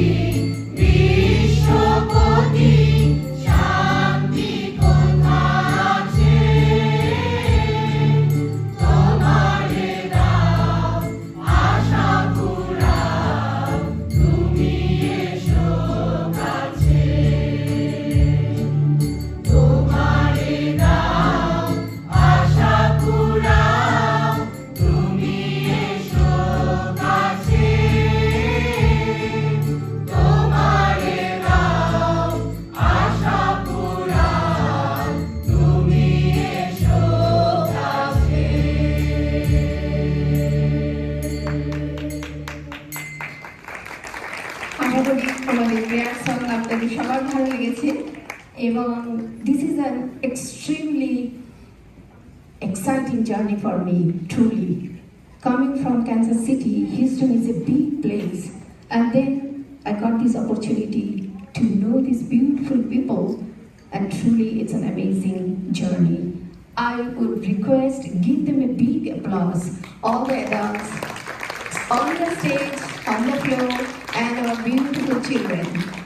see. আমাদের আমাদের rare song আপনাদের সবার ভালো লেগেছে এবং this is an extremely exciting journey for me truly coming from Kansas City, Houston is a big place. And then I got this opportunity to know these beautiful people, and truly it's an amazing journey. I would request give them a big applause, all the adults on the stage, on the floor, and our beautiful children.